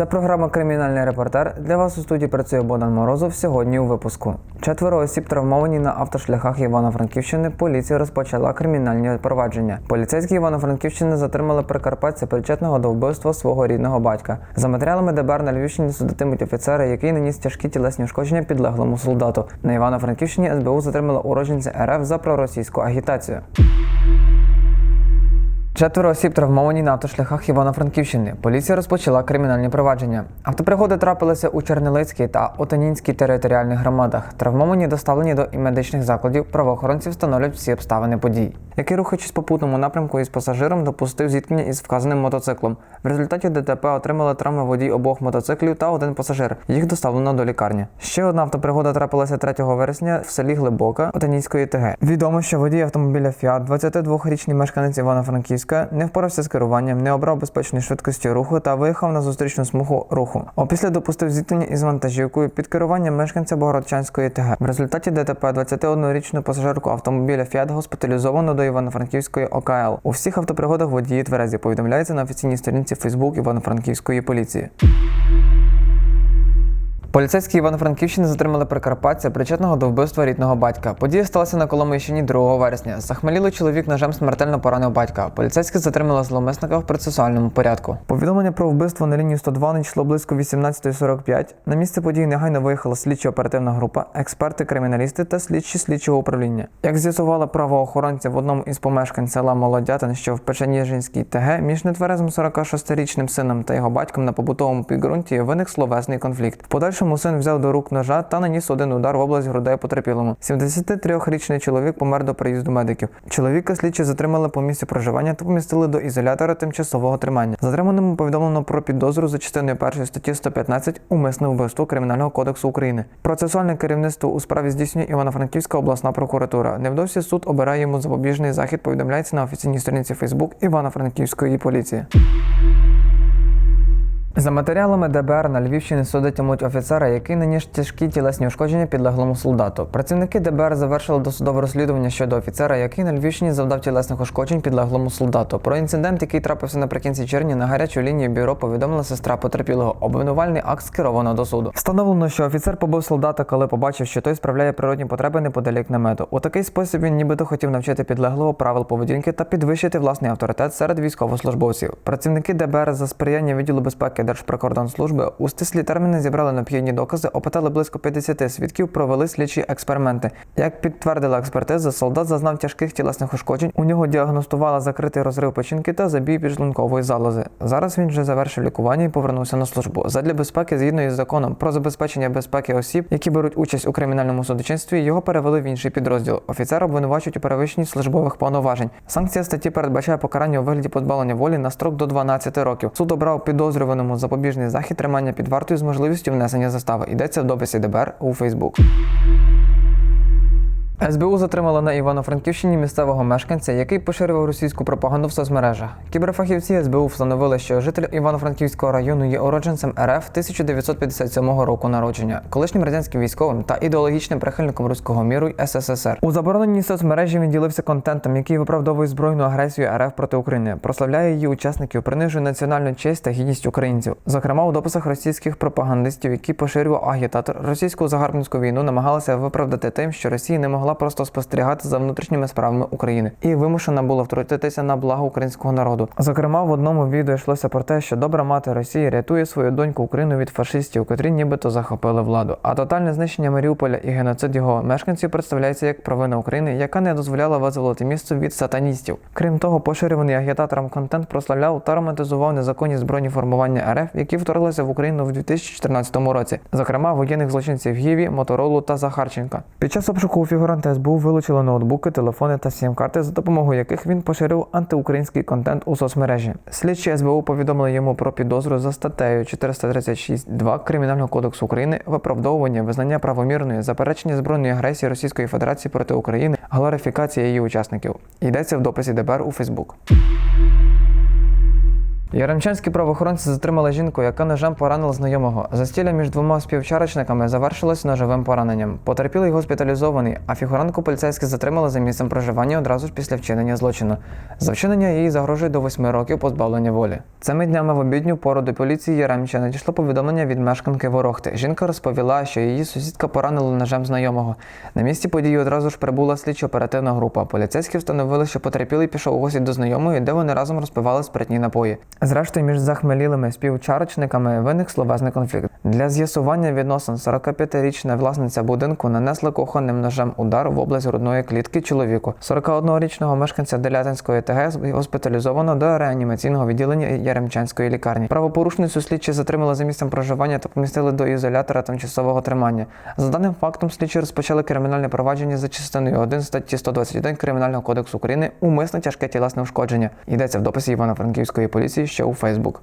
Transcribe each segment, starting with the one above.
Це програма Кримінальний репортер. Для вас у студії працює Богдан Морозов. Сьогодні у випуску. Четверо осіб травмовані на автошляхах Івано-Франківщини. Поліція розпочала кримінальні провадження. Поліцейські Івано-Франківщини затримали прикарпатця, причетного до вбивства свого рідного батька. За матеріалами ДБР на Львівщині судитимуть офіцера, який наніс тяжкі тілесні ушкодження підлеглому солдату. На Івано-Франківщині СБУ затримала уроженця РФ за проросійську агітацію. Четверо осіб травмовані на автошляхах Івано-Франківщини. Поліція розпочала кримінальні провадження. Автопригоди трапилися у Чернелицькій та Отанінській територіальних громадах. Травмовані доставлені до медичних закладів. Правоохоронці встановлюють всі обставини подій. Який рухаючись по путному напрямку із пасажиром допустив зіткнення із вказаним мотоциклом. В результаті ДТП отримали травми водій обох мотоциклів та один пасажир. Їх доставлено до лікарні. Ще одна автопригода трапилася 3 вересня в селі Глибока Отанінської ТГ. Відомо, що водій автомобіля Фіат, 22-річний мешканець Івано-Франківська, не впорався з керуванням, не обрав безпечної швидкості руху та виїхав на зустрічну смугу руху. Опісля допустив зіткнення із вантажівкою під керуванням мешканця Богородчанської ТГ. В результаті ДТП 21-річну пасажирку автомобіля Фіат госпіталізовано до Івано-Франківської ОКЛ. У всіх автопригодах водії тверезі повідомляється на офіційній сторінці Фейсбук Івано-Франківської поліції. Поліцейські Івано-Франківщини затримали прикарпатця, причетного до вбивства рідного батька. Подія сталася на Коломийщині 2 вересня. Захмелілий чоловік ножем смертельно поранив батька. Поліцейські затримали зловмисника в процесуальному порядку. Повідомлення про вбивство на лінію 102 надійшло близько 18.45. На місце події негайно виїхала слідчо-оперативна група, експерти, криміналісти та слідчі слідчого управління. Як з'ясували правоохоронці в одному із помешкань села Молодятин, що в Печеніжинській ТГ, між нетверезим 46-річним сином та його батьком на побутовому підґрунті виник словесний конфлікт. В подальшому син взяв до рук ножа та наніс один удар в область грудей потерпілому. 73-річний чоловік помер до приїзду медиків. Чоловіка слідчі затримали по місці проживання та помістили до ізолятора тимчасового тримання. Затриманому повідомлено про підозру за частиною першої статті 115 умисне вбивство Кримінального кодексу України. Процесуальне керівництво у справі здійснює Івано-Франківська обласна прокуратура. Невдовзі суд обирає йому запобіжний захід. Повідомляється на офіційній сторінці Фейсбук Івано-Франківської поліції. За матеріалами ДБР на Львівщині судитимуть офіцера, який наніс тяжкі тілесні ушкодження підлеглому солдату. Працівники ДБР завершили досудове розслідування щодо офіцера, який на Львівщині завдав тілесних ушкоджень підлеглому солдату. Про інцидент, який трапився наприкінці червня, на гарячу лінію бюро повідомила сестра потерпілого. Обвинувальний акт скеровано до суду. Встановлено, що офіцер побив солдата, коли побачив, що той справляє природні потреби неподалік намету. У такий спосіб він нібито хотів навчити підлеглого правил поведінки та підвищити власний авторитет серед військовослужбовців. Працівники ДБР за сприяння відділу безпеки Держприкордонслужби у стислі терміни зібрали необхідні докази, опитали близько 50 свідків, провели слідчі експерименти. Як підтвердила експертиза, солдат зазнав тяжких тілесних ушкоджень. У нього діагностували закритий розрив печінки та забій підшлункової залози. Зараз він вже завершив лікування і повернувся на службу. Задля безпеки, згідно із законом про забезпечення безпеки осіб, які беруть участь у кримінальному судочинстві, його перевели в інший підрозділ. Офіцер обвинувачують у перевищенні службових повноважень. Санкція статті передбачає покарання у вигляді позбавлення волі на строк до 12 років. Суд обрав підозрюваному запобіжний захід тримання під вартою з можливістю внесення застави. Йдеться в дописі ДБР у Фейсбук. СБУ затримала на Івано-Франківщині місцевого мешканця, який поширював російську пропаганду в соцмережах. Кіберфахівці СБУ встановили, що житель Івано-Франківського району є уродженцем РФ 1957 року народження, колишнім радянським військовим та ідеологічним прихильником руського міру й СССР. У забороненій соцмережі він ділився контентом, який виправдовує збройну агресію РФ проти України, прославляє її учасників, принижує національну честь та гідність українців. Зокрема, у дописах російських пропагандистів, які поширював агітатор, російську загарбницьку війну намагалися виправдати тим, що Росія не могла просто спостерігати за внутрішніми справами України і вимушена була втрутитися на благо українського народу. Зокрема, в одному відео йшлося про те, що добра мати Росії рятує свою доньку Україну від фашистів, котрі нібито захопили владу. А тотальне знищення Маріуполя і геноцид його мешканців представляється як провина України, яка не дозволяла визволити місто від сатаністів. Крім того, поширюваний агітатором контент прославляв та романтизував незаконні збройні формування РФ, які вторглися в Україну в 2014 році, зокрема воєнних злочинців Гіві, Моторолу та Захарченка. Під час обшуку у фігуранта СБУ вилучили ноутбуки, телефони та сім-карти, за допомогою яких він поширив антиукраїнський контент у соцмережі. Слідчі СБУ повідомили йому про підозру за статтею 436.2 Кримінального кодексу України виправдовування, визнання правомірної, заперечення збройної агресії Російської Федерації проти України, глорифікація її учасників. Йдеться в дописі ДБР у Фейсбук. Яремчанські правоохоронці затримали жінку, яка ножем поранила знайомого. Застілля між двома співчарочниками завершилось ножовим пораненням. Потерпілий госпіталізований, а фігурантку поліцейські затримали за місцем проживання одразу ж після вчинення злочину. За вчинення їй загрожує до восьми років позбавлення волі. Цими днями в обідню пору до поліції Яремча надійшло повідомлення від мешканки Ворохти. Жінка розповіла, що її сусідка поранила ножем знайомого. На місці події одразу ж прибула слідчо-оперативна група. Поліцейські встановили, що потерпілий пішов у гості до знайомої, де вони разом розпивали спиртні напої. Зрештою, між захмелілими співчарочниками виник словесний конфлікт. Для з'ясування відносин 45-річна власниця будинку нанесла кухонним ножем удар в область грудної клітки чоловіку. 41-річного мешканця Делятинської ТГ госпіталізовано до реанімаційного відділення Яремчанської лікарні. Правопорушницю слідчі затримали за місцем проживання та помістили до ізолятора тимчасового тримання. За даним фактом, слідчі розпочали кримінальне провадження за частиною 1 статті 121 Кримінального кодексу України умисне тяжке тілесне ушкодження. Йдеться в дописі Івано-Франківської поліції, що у Фейсбук.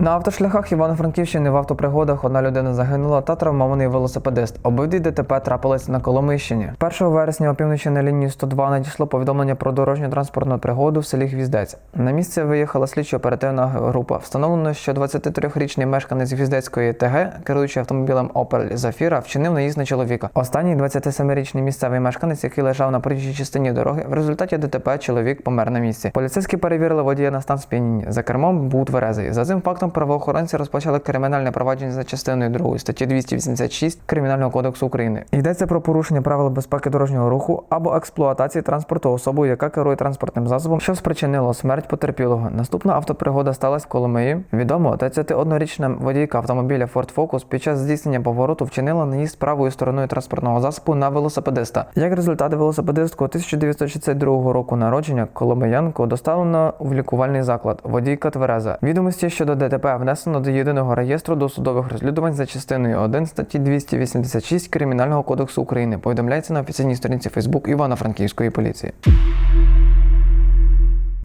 На автошляхах Івано-Франківщини в автопригодах одна людина загинула та травмований велосипедист. Обидві ДТП трапились на Коломийщині. 1 вересня опівночі на лінії 102 надійшло повідомлення про дорожню транспортну пригоду в селі Гвіздець. На місце виїхала слідчо-оперативна група. Встановлено, що 23-річний мешканець Гвіздецької ТГ, керуючи автомобілем Opel Zafira, вчинив наїзд на чоловіка. Останній 27-річний місцевий мешканець, який лежав на проїжджій частині дороги, в результаті ДТП чоловік помер на місці. Поліцейські перевірили водія на стан сп'яніння. За кермом був тверезий. За цим фактом правоохоронці розпочали кримінальне провадження за частиною 2 статті 286 Кримінального кодексу України. Йдеться про порушення правил безпеки дорожнього руху або експлуатації транспорту особою, яка керує транспортним засобом, що спричинило смерть потерпілого. Наступна автопригода сталася в Коломиї. Відомо, 31-річна водійка автомобіля Ford Focus під час здійснення повороту вчинила наїзд правою стороною транспортного засобу на велосипедиста. Як результат, велосипедистку 1962 року народження Коломиянку доставлено в лікувальний заклад. Водійка твереза. Відомості щодо ДТП внесено до єдиного реєстру досудових розслідувань за частиною 1 статті 286 Кримінального кодексу України. Повідомляється на офіційній сторінці Фейсбук Івано-Франківської поліції.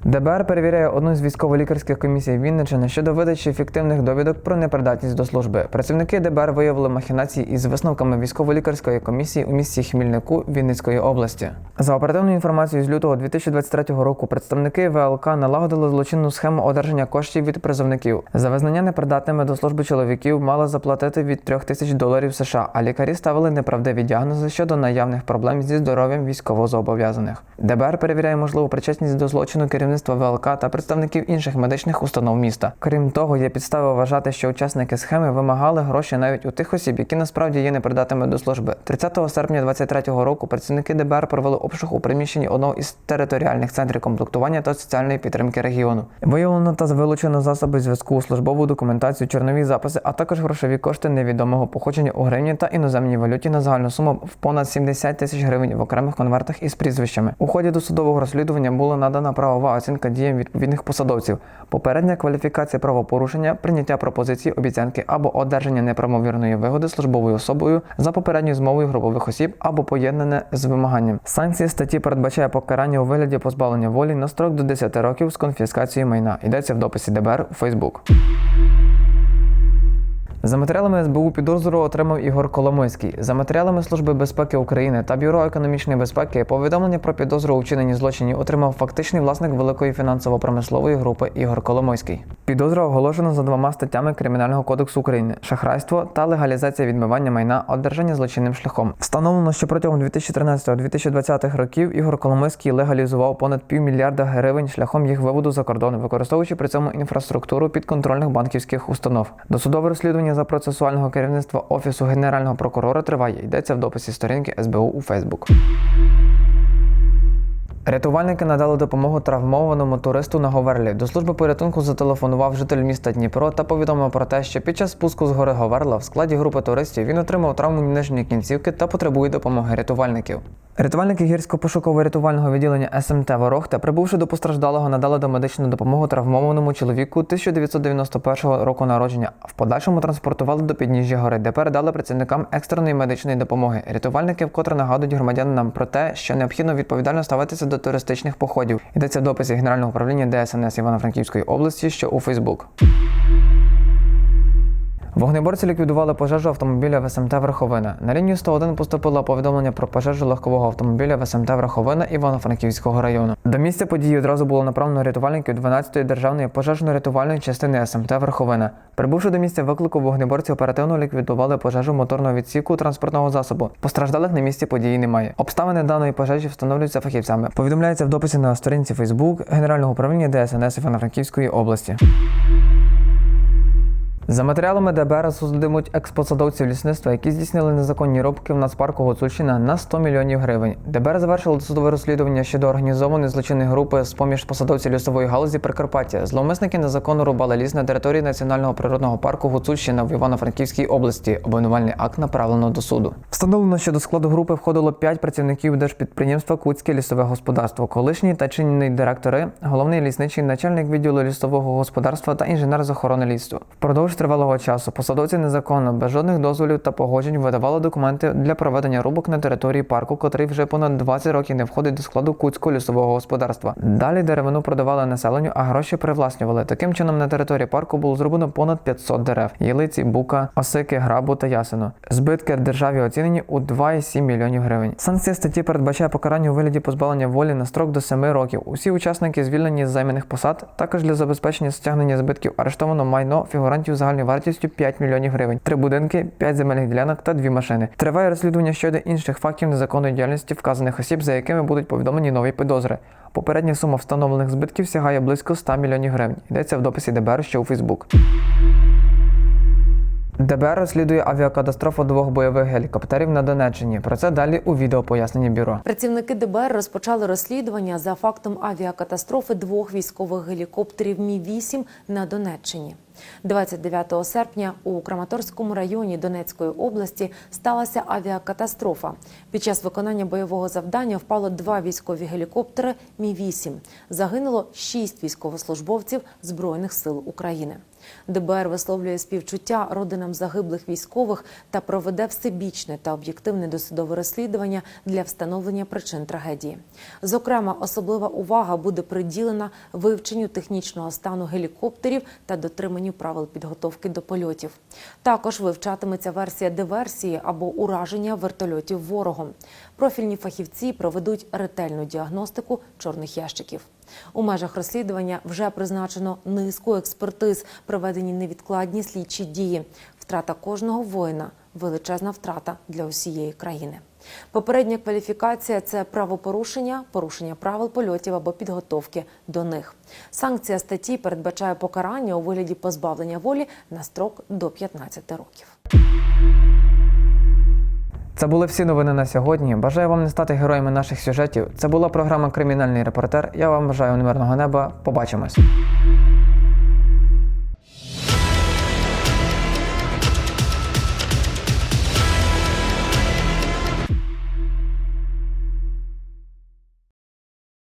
ДБР перевіряє одну з військово-лікарських комісій Вінниччини щодо видачі фіктивних довідок про непридатність до служби. Працівники ДБР виявили махінації із висновками військово-лікарської комісії у місті Хмільнику Вінницької області. За оперативною інформацією з лютого 2023 року представники ВЛК налагодили злочинну схему одержання коштів від призовників. За визнання непридатними до служби чоловіків мали заплатити від 3 тисяч доларів США, а лікарі ставили неправдиві діагнози щодо наявних проблем зі здоров'ям військовозобов'язаних. ДБР перевіряє можливу причетність до злочину керівництва ВЛК та представників інших медичних установ міста. Крім того, є підстави вважати, що учасники схеми вимагали гроші навіть у тих осіб, які насправді є непридатними до служби. 30 серпня 2023 року працівники ДБР провели обшук у приміщенні одного із територіальних центрів комплектування та соціальної підтримки регіону. Виявлено та вилучено засоби зв'язку, службову документацію, чорнові записи, а також грошові кошти невідомого походження у гривні та іноземній валюті на загальну суму в понад 70 тисяч гривень в окремих конвертах із прізвищами. У ході досудового розслідування була надана правова оцінка діям відповідних посадовців, попередня кваліфікація правопорушення, прийняття пропозиції, обіцянки або одержання неправомірної вигоди службовою особою за попередньою змовою групових осіб або поєднане з вимаганням. Санкції статті передбачає покарання у вигляді позбавлення волі на строк до 10 років з конфіскацією майна. Йдеться в дописі ДБР у Фейсбук. За матеріалами СБУ підозру отримав Ігор Коломойський. За матеріалами Служби безпеки України та Бюро економічної безпеки повідомлення про підозру у вчиненні злочинів отримав фактичний власник великої фінансово-промислової групи Ігор Коломойський. Підозра оголошена за двома статтями Кримінального кодексу України: шахрайство та легалізація відмивання майна одержання злочинним шляхом. Встановлено, що протягом 2013-2020 років Ігор Коломойський легалізував понад півмільярда гривень шляхом їх виводу за кордон, використовуючи при цьому інфраструктуру підконтрольних банківських установ. Досудове розслідування за процесуального керівництва Офісу Генерального прокурора триває. Йдеться в дописі сторінки СБУ у Фейсбук. Рятувальники надали допомогу травмованому туристу на Говерлі. До служби порятунку зателефонував житель міста Дніпро та повідомив про те, що під час спуску з гори Говерла в складі групи туристів він отримав травму нижньої кінцівки та потребує допомоги рятувальників. Рятувальники гірсько-пошуково-рятувального відділення СМТ Ворохта, прибувши до постраждалого, надали домедичну допомогу травмованому чоловіку 1991 року народження. В подальшому транспортували до підніжжя гори, де передали працівникам екстреної медичної допомоги. Рятувальники вкотре нагадують громадянам про те, що необхідно відповідально ставитися до туристичних походів. Йдеться в дописі Генерального управління ДСНС Івано-Франківської області, що у Фейсбук. Вогнеборці ліквідували пожежу автомобіля в СМТ Верховина. На лінію 101 поступило повідомлення про пожежу легкового автомобіля в СМТ Верховина Івано-Франківського району. До місця події одразу було направлено рятувальників 12-ї державної пожежно-рятувальної частини СМТ Верховина. Прибувши до місця виклику, вогнеборці оперативно ліквідували пожежу моторного відсіку транспортного засобу. Постраждалих на місці події немає. Обставини даної пожежі встановлюються фахівцями. Повідомляється в дописі на сторінці Facebook Генерального управління ДСНС Івано-Франківської області. За матеріалами ДБР судитимуть експосадовців лісництва, які здійснили незаконні рубки в нацпарку Гуцульщина на 100 мільйонів гривень. ДБР завершило досудове розслідування щодо організованої злочинної групи з поміж посадовців лісової галузі Прикарпаття. Зловмисники незаконно рубали ліс на території Національного природного парку Гуцульщина в Івано-Франківській області. Обвинувальний акт направлено до суду. Встановлено, що до складу групи входило 5 працівників держпідприємства Куцьке лісове господарство, колишні та чинні директори, головний лісничий, начальник відділу лісового господарства та інженер з охорони лісу. Впродовж тривалого часу посадовці незаконно, без жодних дозволів та погоджень видавали документи для проведення рубок на території парку, котрий вже понад 20 років не входить до складу Куцького лісового господарства. Далі деревину продавали населенню, а гроші привласнювали. Таким чином на території парку було зроблено понад 500 дерев: ялиці, бука, осики, грабу та ясену. Збитки державі оцінені у 2,7 мільйонів гривень. Санкція статті передбачає покарання у вигляді позбавлення волі на строк до 7 років. Усі учасники звільнені з займаних посад. Також для забезпечення стягнення збитків арештовано майно фігурантів загальною вартістю 5 мільйонів гривень, три будинки, 5 земельних ділянок та дві машини. Триває розслідування щодо інших фактів незаконної діяльності вказаних осіб, за якими будуть повідомлені нові підозри. Попередня сума встановлених збитків сягає близько 100 мільйонів гривень. Йдеться в дописі ДБР, що у Фейсбук. ДБР розслідує авіакатастрофу двох бойових гелікоптерів на Донеччині. Про це далі у відео поясненні бюро. Працівники ДБР розпочали розслідування за фактом авіакатастрофи двох військових гелікоптерів Мі 8 на Донеччині. 29 серпня у Краматорському районі Донецької області сталася авіакатастрофа. Під час виконання бойового завдання впало два військові гелікоптери Мі 8 Загинуло шість військовослужбовців Збройних сил України. ДБР висловлює співчуття родинам загиблих військових та проведе всебічне та об'єктивне досудове розслідування для встановлення причин трагедії. Зокрема, особлива увага буде приділена вивченню технічного стану гелікоптерів та дотриманню правил підготовки до польотів. Також вивчатиметься версія диверсії або ураження вертольотів ворогом. Профільні фахівці проведуть ретельну діагностику чорних ящиків. У межах розслідування вже призначено низку експертиз, проведені невідкладні слідчі дії. Втрата кожного воїна величезна втрата для усієї країни. Попередня кваліфікація це правопорушення, порушення правил польотів або підготовки до них. Санкція статті передбачає покарання у вигляді позбавлення волі на строк до 15 років. Це були всі новини на сьогодні. Бажаю вам не стати героями наших сюжетів. Це була програма Кримінальний репортер. Я вам бажаю мирного неба. Побачимось.